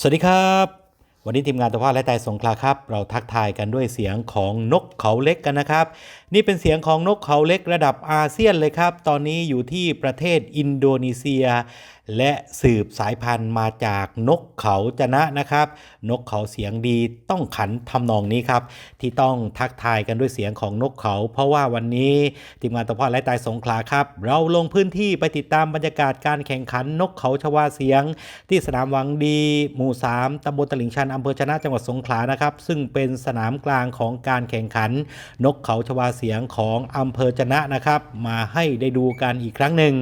สวัสดีครับ วันนี้ทีมงานตะวันและไตสงขลาครับ เราทักทายกันด้วยเสียงของนกเขาเล็กกันนะครับ นี่เป็นเสียงของนกเขาเล็กระดับอาเซียนเลยครับ ตอนนี้อยู่ที่ประเทศอินโดนีเซีย และสืบสายพันธุ์มาจากนกเขาจนะนะครับ นกเขาเสียงดีต้องขันทำนองนี้ครับ ที่ต้องทักทายกันด้วยเสียงของนกเขา เพราะว่าวันนี้ทีมงานตะวันและไตสงขลาครับ เราลงพื้นที่ไปติดตามบรรยากาศการแข่งขันนกเขาชวาเสียง ที่สนามวังดี หมู่ 3ตำบลตลิ่งชันอำเภอชนะจังหวัดสงขลานะครับ ซึ่งเป็นสนามกลางของการแข่งขัน นกเขาชวาเสียงของอำเภอชนะนะครับ มาให้ได้ดูกันอีกครั้งหนึ่ง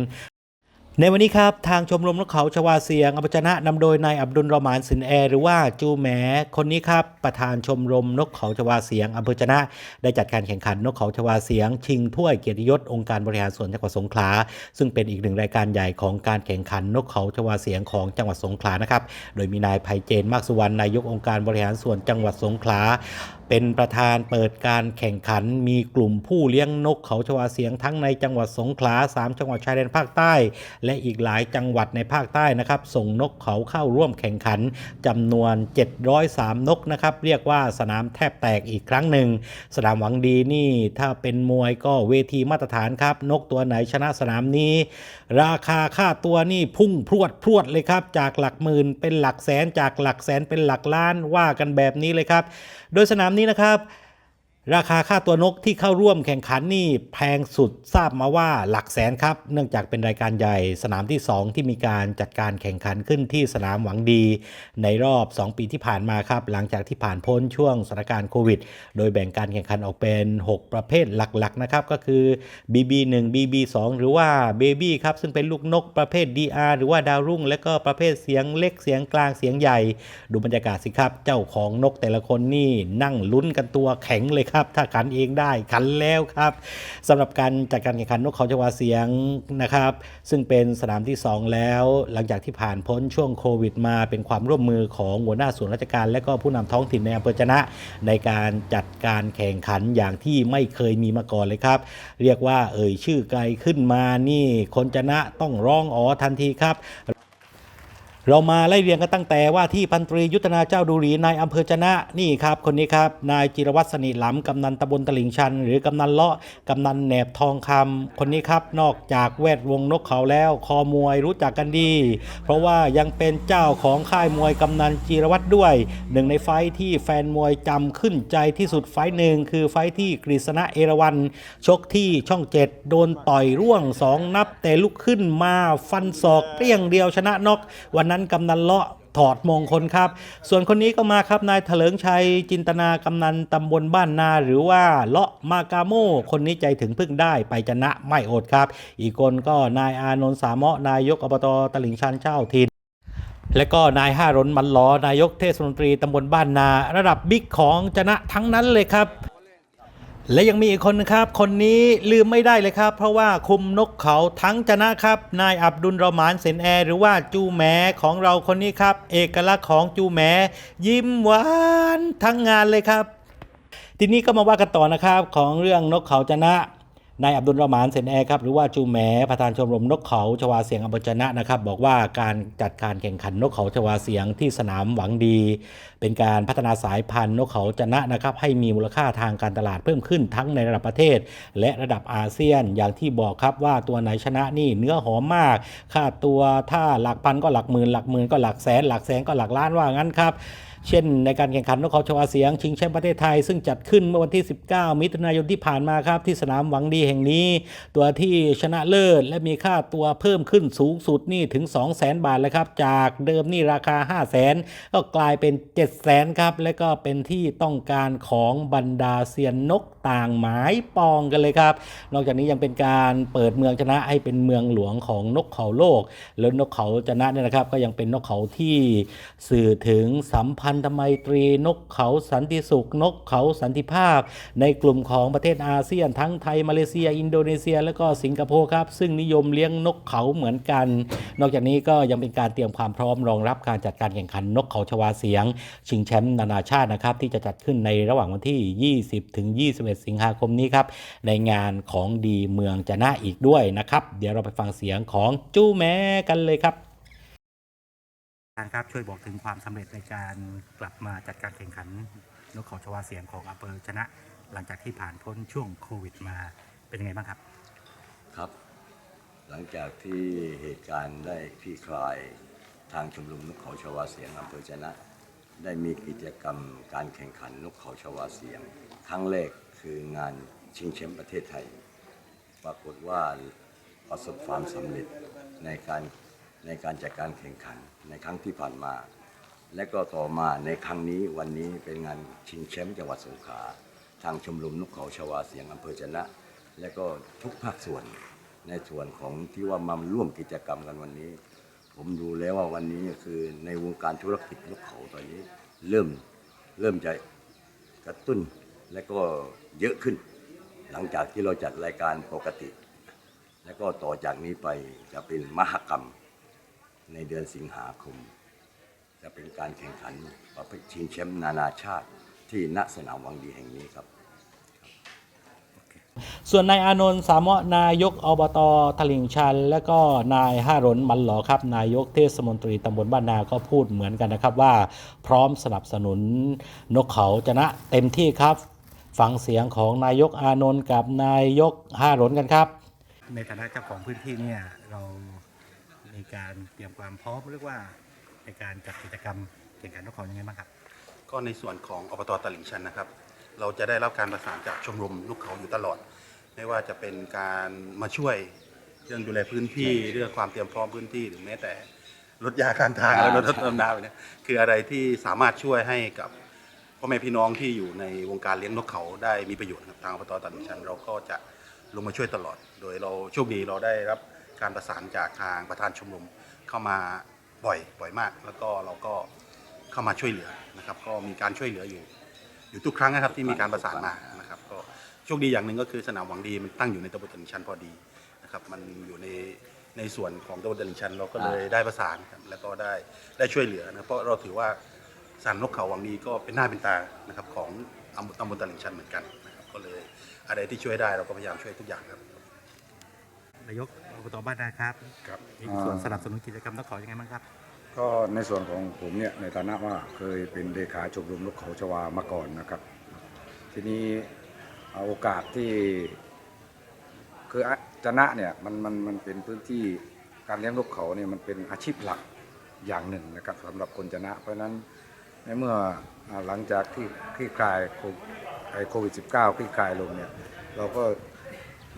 ในวันนี้ครับ ทางชมรมนกเขาชวาเสียงอภิชนะนำโดยนายอับดุลรอมานสินแอร์หรือว่าจูแหมคนนี้ครับ ประธานชมรมนกเขาชวาเสียงอภอชนะ ได้จัดการแข่งขันนกเขาชวาเสียง ชิงถ้วยเกียรติยศองค์การบริหารส่วนจังหวัดสงขลาซึ่งเป็นอีกหนึ่งรายการใหญ่ของการแข่งขันนกเขาชวาเสียงของจังหวัดสงขลานะครับโดยมีนายไพเจนมากสุวรรณนายกองค์การบริหารส่วนจังหวัดสงขลาเป็นประธานเปิดการแข่งขันมีกลุ่มผู้เลี้ยงนกเขาชวาเสียงทั้งในจังหวัดสงขลา 3 จังหวัดชายแดนภาคใต้ และอีกหลายจังหวัดในภาคใต้นะครับ ส่งนกเขาเข้าร่วมแข่งขันจำนวน 703 นกนะครับ เรียกว่าสนามแทบแตกอีกครั้งหนึ่ง สนามหวังดีนี่ถ้าเป็นมวยก็เวทีมาตรฐานครับ นกตัวไหนชนะสนามนี้ ราคาค่าตัวนี่พุ่งพรวดพรวดเลยครับ จากหลักหมื่นเป็นหลักแสนจากหลักแสนเป็นหลักล้านว่ากันแบบนี้เลยครับ โดยสนามนี้นะครับ ราคาค่าตัวนกที่เข้าร่วมแข่งขันนี่แพงสุดทราบมาว่าหลักแสนครับ เนื่องจากเป็นรายการใหญ่สนามที่ 2 ที่มีการจัดการแข่งขันขึ้นที่สนามหวังดี ในรอบ 2 ปีที่ผ่านมาครับ หลังจากที่ผ่านพ้นช่วงสถานการณ์โควิด โดยแบ่งการแข่งขันออกเป็น 6 ประเภทหลักๆนะครับก็คือ BB1 BB2 หรือว่า Baby ครับซึ่งเป็นลูกนกประเภท DR หรือว่าดาวรุ่ง และก็ประเภทเสียงเล็กเสียงกลางเสียงใหญ่ ดูบรรยากาศสิครับเจ้าของนกแต่ละคนนี่นั่งลุ้นกันตัวแข็งเลยครับครับ ถ้าขันเองได้ขันแล้วครับสำหรับการจัดการแข่งขันนกเขาชวาเสียงนะครับ ซึ่งเป็นสนามที่ 2 แล้ว หลังจากที่ผ่านพ้นช่วงโควิด มาเป็นความร่วมมือของหัวหน้าส่วนราชการ และก็ผู้นำท้องถิ่นในอำเภอจนะ ในการจัดการแข่งขันอย่างที่ไม่เคยมีมาก่อนเลยครับ เรียกว่าเอ่ยชื่อไกลขึ้นมานี่คนจนะต้องร้องอ๋อทันทีครับ เรามาไล่เรียงกันตั้งแต่ว่าที่พันตรียุทธนาเจ้าดูรีนายอำเภอจนะนี่ครับคนนี้ครับนายจิรวัตรสนิทหลำกำนันตำบลตลิ่งชัน หรือกำนันเลาะกำนันแหนบทองคำคนนี้ครับนอกจากแวดวงนกเขาแล้ว คอมวยรู้จักกันดี เพราะว่ายังเป็นเจ้าของค่ายมวยกำนันจิรวัตรด้วย หนึ่งในไฟที่แฟนมวยจำขึ้นใจที่สุดไฟหนึ่งคือไฟที่กฤษณะเอราวันชกที่ช่องเจ็ดโดนต่อยร่วงสองนับแต่ลุกขึ้นมาฟันศอกเปรี้ยงเดียวชนะนกวันนั้นกำนันเลาะถอดมงคลครับ ส่วนคนนี้ก็มาครับนายเถลิงชัยจินตนากำนันตำบลบ้านนา หรือว่าเลาะมากาโมคนนี้ใจถึงพึ่งได้ไปชนะไม่อดครับ อีกคนก็นายอานนท์สามเมาะนายกอบตตลิ่งชันเช่าทินและก็นายห้ารนมันล้อนายกเทศมนตรีตำบลบ้านนา ระดับบิ๊กของจนะทั้งนั้นเลยครับ และยังมีอีกคนนะครับ คนนี้ลืมไม่ได้เลยครับ เพราะว่าคุมนกเขาทั้งจนะครับ นายอับดุลรอมานเซนแอร์หรือว่าจูแหมของเราคนนี้ครับ เอกลักษณ์ของจูแหมยิ้มหวานทั้งงานเลยครับ ทีนี้ก็มาว่ากันต่อนะครับของเรื่องนกเขาจะนะ นายอับดุลรอหมานเซนแอร์ครับหรือว่าจูแหมประธานชมรมนกเขาชวาเสียงอำเภอจนะนะครับ บอกว่าการจัดการแข่งขันนกเขาชวาเสียงที่สนามหวังดี เป็นการพัฒนาสายพันธุ์นกเขาจนะนะครับให้มีมูลค่าทางการตลาดเพิ่มขึ้นทั้งในระดับประเทศ และระดับอาเซียนอย่างที่บอกครับว่าตัวไหนชนะนี่เนื้อหอมมาก ค่าตัวถ้าหลักพันก็หลักหมื่นหลักหมื่นก็หลักแสนหลักแสนก็หลักล้านว่างั้นครับ เช่นในการแข่งขันนกเขาชวาเสียงชิงแชมป์ประเทศไทย ซึ่งจัดขึ้นเมื่อวันที่ 19 มิถุนายนที่ผ่านมาครับ ที่สนามหวังดีแห่งนี้ ตัวที่ชนะเลิศและมีค่าตัวเพิ่มขึ้นสูงสุดนี่ถึง 2 0 0 0 0 0 บาทเลยครับ จากเดิมนี่ราคา 5 0 0 0 0 0 ก็กลายเป็น 7 0 0 0 0 0 ครับ และก็เป็นที่ต้องการของบรรดาเซียนนกต่างหมายปองกันเลยครับ นอกจากนี้ยังเป็นการเปิดเมืองชนะให้เป็นเมืองหลวงของนกเขาโลก แล้วนกเขาชนะเนี่ยนะครับ ก็ยังเป็นนกเขาที่สื่อถึงสัมพันธไมตรีนกเขาสันติสุข นกเขาสันติภาพ ในกลุ่มของประเทศอาเซียน ทั้งไทยมาเลเซีย อินโดนีเซีย และก็สิงคโปร์ครับ ซึ่งนิยมเลี้ยงนกเขาเหมือนกัน นอกจากนี้ก็ยังเป็นการเตรียมความพร้อมรองรับการจัดการแข่งขันนกเขาชวาเสียง ชิงแชมป์นานาชาตินะครับที่จะจัดขึ้นในระหว่างวันที่ 20 ถึง 21 สิงหาคมนี้ครับในงานของดีเมืองจะน่าอีกด้วยนะครับ เดี๋ยวเราไปฟังเสียงของจู้แม้กันเลยครับ อาจารครับช่วยบอกถึงความสำเร็จในการกลับมาจัดการแข่งขันนกเขาชวาเสียงของอำเภอชนะ หลังจากที่ผ่านพ้นช่วงโควิดมาเป็นยังไงบ้างครับ ครับ หลังจากที่เหตุการณ์ได้คลี่คลายทางชมรมนกเขาชวาเสียงอำเภอชนะ ได้มีกิจกรรมการแข่งขันนกเขาชวาเสียง ครั้งแรกคืองานชิงแชมป์ประเทศไทย ปรากฏว่าประสบความสำเร็จในการ ในการจัดการแข่งขันในครั้งที่ผ่านมา และก็ต่อมาในครั้งนี้วันนี้เป็นงานชิงแชมป์จังหวัดสงขลาทางชมรมนกเขาชวาเสียงอำเภอชนะ และก็ทุกภาคส่วนในส่วนของที่ว่ามาร่วมกิจกรรมกันวันนี้ ผมดูแล้วว่าวันนี้คือในวงการธุรกิจนกเขาตอนนี้ เริ่มเริ่มจะกระตุ้นและก็เยอะขึ้น หลังจากที่เราจัดรายการปกติ และก็ต่อจากนี้ไปจะเป็นมหกรรม ในเดือนสิงหาคม จะเป็นการแข่งขันประเภทชิงแชมป์นานาชาติที่ณสนามวังดีแห่งนี้ครับ ส่วนนายอานนท์สามะนายกอบตตลิ่งชัน และก็นายห้ารนมันหลอครับ นายกเทศมนตรีตำบลบ้านนาก็พูดเหมือนกันนะครับว่าพร้อมสนับสนุนนกเขาชนะเต็มที่ครับ ฟังเสียงของนายกอานนท์กับนายกห้ารนกันครับ ในฐานะเจ้าของพื้นที่เนี่ยเรา มีการเตรียมความพร้อมเรียกว่าในการจัดกิจกรรมแข่งขันนกเขายังไงบ้างครับ ก็ในส่วนของอบตตลิ่งชันนะครับ เราจะได้รับการประสานจากชมรมลูกเขาอยู่ตลอด ไม่ว่าจะเป็นการมาช่วยเรื่องดูแลพื้นที่เรื่องความเตรียมพร้อมพื้นที่หรือแม้แต่รถยาการทางและรถต้นน้ำเนี่ยคืออะไรที่สามารถช่วยให้กับพ่อแม่พี่น้องที่อยู่ในวงการเลี้ยงนกเขาได้มีประโยชน์ครับทางอบตตลิ่งชัน เราก็จะลงมาช่วยตลอด โดยเราโชคดีเราได้รับ การประสานจากทางประธานชมรมเข้ามาบ่อยบ่อยมาก แล้วก็เราก็เข้ามาช่วยเหลือนะครับ ก็มีการช่วยเหลืออยู่ อยู่ทุกครั้งนะครับที่มีการประสานมานะครับ ก็โชคดีอย่างหนึ่งก็คือสนามหวังดีมันตั้งอยู่ในตำบลตลิ่งชันพอดีนะครับ มันอยู่ในในส่วนของตำบลตลิ่งชันเราก็เลยได้ประสานครับแล้วก็ได้ได้ช่วยเหลือนะเพราะเราถือว่าสนามนกเขาหวังดีก็เป็นหน้าเป็นตานะครับของอำตำบลตลิ่งชันเหมือนกันนะครับก็เลยอะไรที่ช่วยได้เราก็พยายามช่วยทุกอย่างครับนายก อบตบ้านนาครับครับมีส่วนสนับสนุนกิจกรรมนกเขายังไงบ้างครับ ก็ในส่วนของผมเนี่ยในฐานะว่าเคยเป็นเลขาชมรมนกเขาชวามาก่อนนะครับ ทีนี้เอาโอกาสที่คืออะจะนะเนี่ยมันมันมันเป็นพื้นที่การเลี้ยงนกเขาเนี่ยมันเป็นอาชีพหลักอย่างหนึ่งนะครับสำหรับคนจะนะ เพราะฉะนั้นในเมื่ออ่าหลังจากที่คลี่คลายโคไอ้โควิด -19 คลี่คลายลงเนี่ยเราก็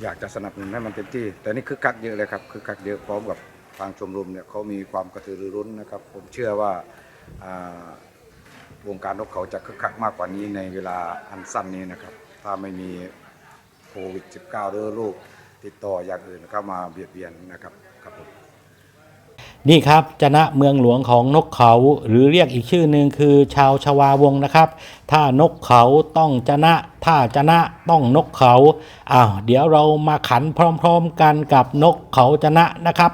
อยากจะสนับสนุนให้มันเต็มที่ แต่นี่คือคักเยอะเลยครับคือคักเยอะพร้อมกับทางชมรมเนี่ยเขามีความกระตือรือร้นนะครับ ผมเชื่อว่าวงการนกเขาจะคึกคักมากกว่านี้ในเวลาอันสั้นนี้นะครับ ถ้าไม่มีโควิด -19 หรือโรคติดต่ออย่างอื่นเข้ามาเบียดเบียนนะครับ นี่ครับจะนะเมืองหลวงของนกเขาหรือเรียกอีกชื่อหนึ่งคือชาวชวาวงนะครับ ถ้านกเขาต้องจะนะ ถ้าจะนะต้องนกเขาอ้าวเดี๋ยวเรามาขันพร้อม ๆกันกับนกเขาจะนะนะครับ